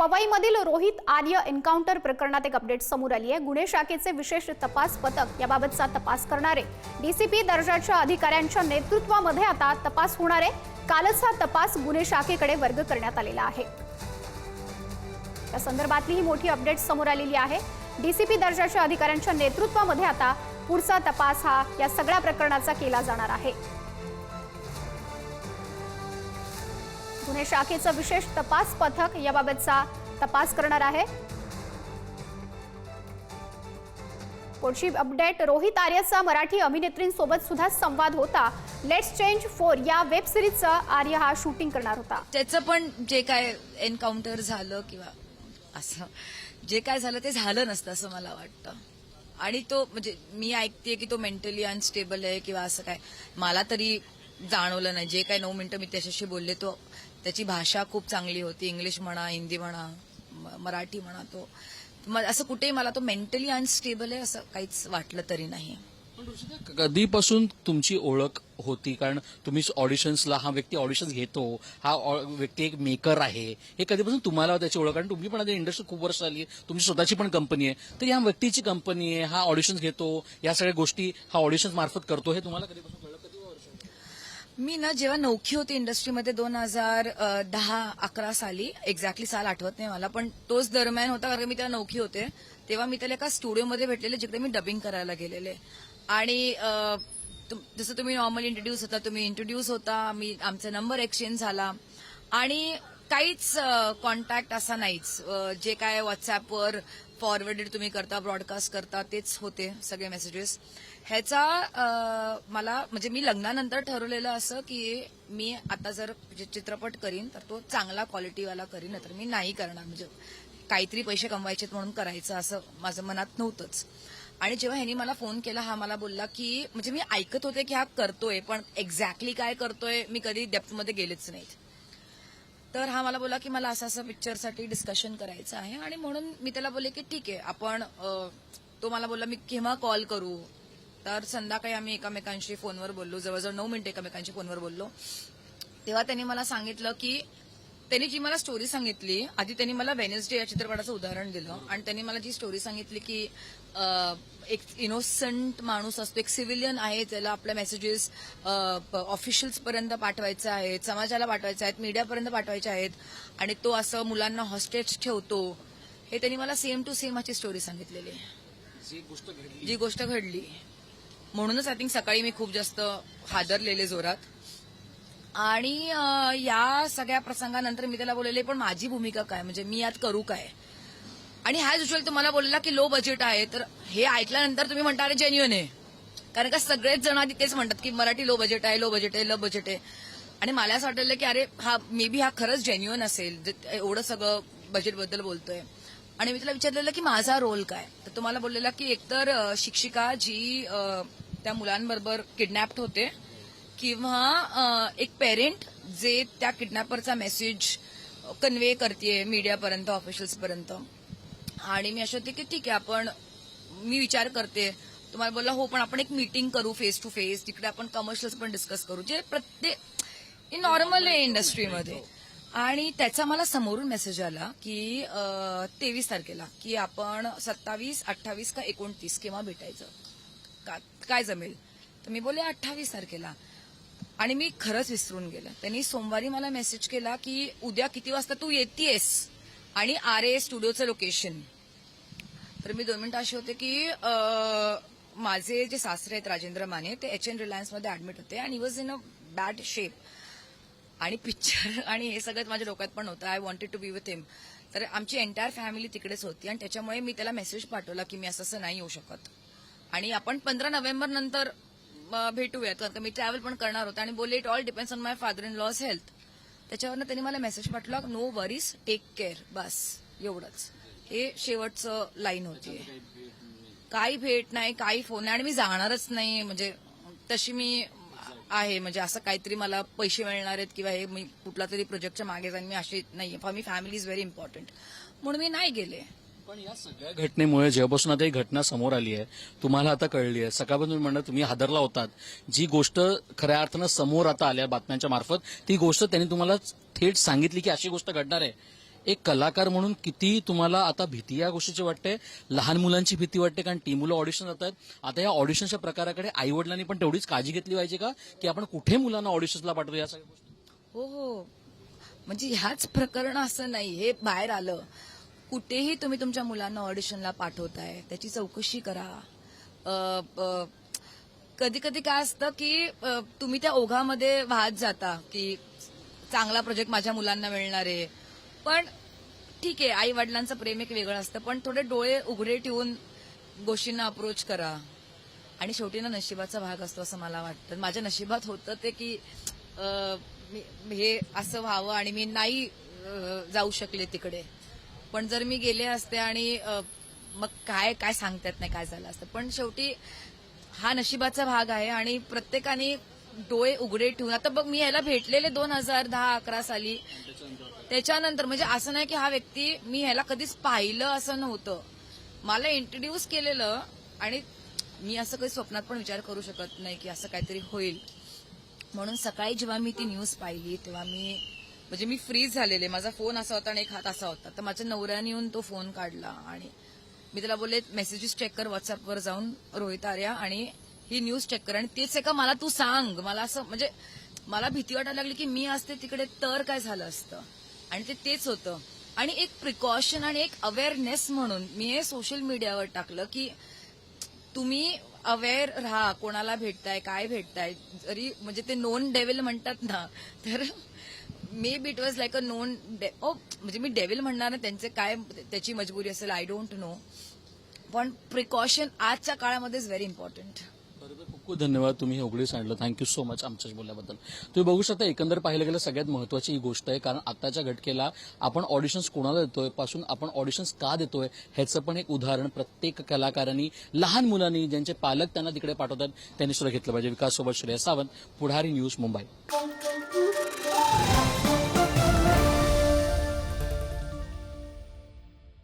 पवईमधील Rohit Arya encounter प्रकरणात एक update समोर आली आहे. गुन्हे शाखेचे विशेष तपास पथक याबाबतचा तपास करणारे. डीसीपी दर्जाच्या अधिकाऱ्यांच्या नेतृत्वामध्ये आता तपास होणार आहे. कालच हा तपास गुन्हे शाखेकडे वर्ग करण्यात आलेला आहे. या संदर्भातली ही मोठी अपडेट समोर आलेली आहे. डीसीपी दर्जाच्या अधिकाऱ्यांच्या नेतृत्वामध्ये आता पुढचा तपास हा या सगळ्या प्रकरणाचा केला जाणार आहे. गुन्हे शाखेचं विशेष तपास पथक याबाबतचा तपास करणार आहे. पुढची अपडेट रोहित आर्यचा मराठी अभिनेत्रींसोबत सुद्धा संवाद होता. लेट्स चेंज फोर या वेब सिरीजचं आर्य हा शूटिंग करणार होता. त्याचं पण जे काय एन्काउंटर झालं किंवा असं जे काय झालं ते झालं नसतं असं मला वाटतं. आणि तो म्हणजे मी ऐकते की तो मेंटली अनस्टेबल आहे किंवा असं काय. मला तरी जाणवलं नाही. जे काय नऊ मिनिटं मी त्याच्याशी बोलले तो त्याची भाषा खूप चांगली होती. इंग्लिश म्हणा हिंदी म्हणा म- मराठी म्हणा तो म- असं कुठेही मला तो मेंटली अनस्टेबल आहे असं काहीच वाटलं तरी नाही. कधीपासून तुमची ओळख होती? कारण तुम्ही ऑडिशन्सला हा व्यक्ती ऑडिशन्स घेतो हा ऑ- व्यक्ती एक मेकर आहे. हे कधीपासून तुम्हाला त्याची ओळख? कारण तुम्ही पण आता इंडस्ट्री खूप वर्ष आली आहे तुमची स्वतःची पण कंपनी आहे. तर या व्यक्तीची कंपनी आहे हा ऑडिशन्स घेतो या सगळ्या गोष्टी हा ऑडिशन्स मार्फत करतो हे तुम्हाला कधीपासून कळलं? कधी मी ना जेव्हा नौखी होती इंडस्ट्रीमध्ये दोन हजार दहा अकरा साली एक्झॅक्टली साल आठवत नाही मला पण तोच दरम्यान होता कारण मी तेव्हा नौखी होते. तेव्हा मी त्याला एका स्टुडिओमध्ये भेटलेले जिकडे मी डबिंग करायला गेलेले. आणि तुम- जसं तुम्ही नॉर्मल इंट्रोड्यूस होता तुम्ही इंट्रोड्यूस होता मी आमचा नंबर एक्सचेंज झाला. आणि काहीच कॉन्टॅक्ट असा नाहीच. जे काय व्हॉट्सॲपवर फॉरवर्डेड तुम्ही करता ब्रॉडकास्ट करता तेच होते सगळे मेसेजेस ह्याचा मला म्हणजे मी लग्नानंतर ठरवलेलं असं की मी आता जर जे चित्रपट करीन तर तो चांगला क्वालिटीवाला करीन तर मी नाही करणार. म्हणजे काहीतरी पैसे कमवायचे म्हणून करायचं असं माझं मनात नव्हतंच. आणि जेव्हा ह्यांनी मला फोन केला हा मला बोलला की म्हणजे मी ऐकत होते की हा करतोय पण एक्झॅक्टली काय करतोय मी कधी डेप्थमध्ये गेलेच नाहीत. तर हा मला बोला की मला असं असं पिक्चरसाठी डिस्कशन करायचं आहे. आणि म्हणून मी त्याला बोलले की ठीक आहे आपण तो मला बोलला मी केव्हा कॉल करू? तर संध्याकाळी आम्ही एकमेकांशी फोनवर बोललो. जवळजवळ नऊ मिनिटं एकमेकांशी फोनवर बोललो. तेव्हा त्यांनी मला सांगितलं की त्यांनी जी मला स्टोरी सांगितली आधी त्यांनी मला वेनेसडे या चित्रपटाचं उदाहरण दिलं आणि त्यांनी मला जी स्टोरी सांगितली की अ, एक इनोसंट माणूस असतो एक सिव्हिलियन आहे त्याला आपल्या मेसेजेस ऑफिशियल्स पर्यंत पाठवायचे आहेत समाजाला पाठवायचे आहेत मीडियापर्यंत पाठवायचे आहेत आणि तो असं मुलांना हॉस्टेज ठेवतो. हे त्यांनी मला सेम टू सेम अशी स्टोरी सांगितलेली. आहे जी गोष्ट घडली. जी गोष्ट घडली. म्हणूनच आय थिंक सकाळी मी खूप जास्त हादरलेले जोरात. आणि या सगळ्या प्रसंगानंतर मी त्याला बोललेले पण माझी भूमिका काय? म्हणजे मी यात करू काय? आणि ह्याच युजल तुम्हाला बोललेला की लो बजेट आहे. तर हे ऐकल्यानंतर तुम्ही म्हणता अरे जेन्युअन आहे. कारण का सगळेच जण आधी तेच म्हणतात की मराठी लो बजेट आहे लो बजेट आहे लो बजेट आहे. आणि मला असं वाटलेलं की अरे हा मे बी हा खरंच जेन्युअन असेल जे एवढं सगळं बजेटबद्दल बोलतोय. आणि मी तिला विचारलेलं की माझा रोल काय? तर तुम्हाला बोललेला की एकतर शिक्षिका जी त्या मुलांबरोबर किडनॅप्ड होते किंवा एक पेरेंट जे त्या किडनॅपरचा मेसेज कन्वे करते मीडियापर्यंत ऑफिशियल्सपर्यंत आणि मी अशी होती की ठीक आहे आपण मी विचार करते. तुम्हाला बोलला हो पण आपण एक मीटिंग करू फेस टू फेस तिकडे आपण कमर्शियल्स पण डिस्कस करू. जे प्रत्येक नॉर्मल आहे इंडस्ट्रीमध्ये आणि त्याचा मला समोरून मेसेज आला की तेवीस तारखेला की आपण सत्तावीस अठ्ठावीस का एकोणतीस केव्हा भेटायचं? का काय जमेल? तर मी बोलले अठ्ठावीस तारखेला. आणि मी खरंच विसरून गेलं. त्यांनी सोमवारी मला मेसेज केला की उद्या किती वाजता तू येतेस? आणि आर ए स्टुडिओचं लोकेशन तर मी दोन मिनिटं अशी होते की माझे जे सासरे आहेत राजेंद्र माने ते एच एन रिलायन्समध्ये ऍडमिट होते आणि was in a bad shape आणि पिक्चर आणि हे सगळं माझ्या डोक्यात पण होतं. I wanted to be with him तर आमची एंटायर फॅमिली तिकडेच होती आणि त्याच्यामुळे मी त्याला मेसेज पाठवला की मी असं असं नाही येऊ शकत. आणि आपण पंधरा नोव्हेंबर नंतर भेटूयात. कारण का मी ट्रॅव्हल पण करणार होते आणि बोलले it all depends on my father in law's health त्याच्यावरनं त्यांनी मला मेसेज पाठवला नो वरीज टेक केअर बस एवढंच. हे शेवटचं लाईन होती. काही भेट नाही काही फोन नाही आणि मी जाणारच नाही. म्हणजे तशी मी आहे. म्हणजे असं काहीतरी मला पैसे मिळणार आहेत किंवा हे मी कुठला तरी प्रोजेक्टच्या मागे जाईन. मी अशी नाही for me family is very important म्हणून मी नाही गेले. पण या सगळ्या घटनेमुळे जेव्हापासून आता ही घटना समोर आली आहे तुम्हाला आता कळली आहे. सकाळपासून तुम्ही म्हणलं तुम्ही हादरला होतात. जी गोष्ट खऱ्या अर्थानं समोर आता आल्या बातम्यांच्या मार्फत ती गोष्ट त्यांनी तुम्हाला थेट सांगितली की अशी गोष्ट घडणार आहे. एक कलाकार म्हणून किती तुम्हाला आता भीती या गोष्टीची वाटते? लहान मुलांची भीती वाटते कारण ती मुलं ऑडिशन जातात. आता या ऑडिशनच्या प्रकाराकडे आई वडिलांनी पण तेवढीच काळजी घेतली पाहिजे का? की आपण कुठे मुलांना ऑडिशन्सला पाठवतो या सगळ्या गोष्टी? हो हो. म्हणजे ह्याच प्रकरण असं नाही. हे बाहेर आलं. कुठेही तुम्ही तुमच्या मुलांना ऑडिशनला पाठवताय त्याची चौकशी करा. कधी कधी काय असतं की तुम्ही त्या ओघामध्ये वाहत जाता की चांगला प्रोजेक्ट माझ्या मुलांना मिळणार आहे. पण ठीक आहे आई वडिलांचं प्रेम एक वेगळं असतं पण थोडे डोळे उघडे ठेवून गोष्टींना अप्रोच करा. आणि शेवटी ना नशिबाचा भाग असतो असं मला वाटतं. माझ्या नशिबात होतं ते की हे असं व्हावं आणि मी नाही जाऊ शकले तिकडे. पण जर मी गेले असते आणि मग काय काय सांगतात नाही काय झालं असतं. पण शेवटी हा नशिबाचा भाग आहे आणि प्रत्येकाने डोळे उघडे ठेवून आता बघ मी याला भेटलेले दोन हजार दहा अकरा साली. त्याच्यानंतर म्हणजे असं नाही की हा व्यक्ती मी ह्याला कधीच पाहिलं असं नव्हतं. मला इंट्रोड्यूस केलेलं आणि मी असं काही स्वप्नात पण विचार करू शकत नाही की असं काहीतरी होईल. म्हणून सकाळी जेव्हा मी ती न्यूज पाहिली तेव्हा मी म्हणजे मी फ्रीज झालेले. माझा फोन असा होता आणि एक हात असा होता. तर माझ्या नवऱ्याने येऊन तो फोन काढला आणि मी त्याला बोलले मेसेजेस चेक कर व्हॉट्सअपवर जाऊन रोहित आर्या आणि ही न्यूज चेक कर. आणि तेच आहे का मला तू सांग. मला असं म्हणजे मला भीती वाटायला लागली की मी असते तिकडे तर काय झालं असतं. आणि ते तेच होतं. आणि एक प्रिकॉशन आणि एक अवेअरनेस म्हणून मी हे सोशल मीडियावर टाकलं की तुम्ही अवेअर राहा कोणाला भेटताय काय भेटताय. जरी म्हणजे ते नोन डेव्हल म्हणतात ना तर maybe it was like a non ओ म्हणजे मी डेव्हिल म्हणणार त्यांचे काय त्याची मजबुरी असेल आय डोंट नो पण प्रिकॉशन आजच्या काळामध्ये इज व्हेरी इम्पॉर्टंट बरोबर खूप खूप धन्यवाद तुम्ही हे उघडीस आणलं. थँक्यू सो मच आमच्या बोलल्याबद्दल. तुम्ही बघू शकता एकंदर पाहिलं गेलं सगळ्यात महत्वाची ही गोष्ट आहे कारण आताच्या घटकेला आपण ऑडिशन्स कोणाला देतोयपासून आपण ऑडिशन्स का देतोय ह्याचं पण एक उदाहरण प्रत्येक कलाकारांनी लहान मुलांनी ज्यांचे पालक त्यांना तिकडे पाठवतात त्यांनी सुद्धा घेतलं पाहिजे. विकास सोबत श्रेय सावंत पुढारी न्यूज मुंबई.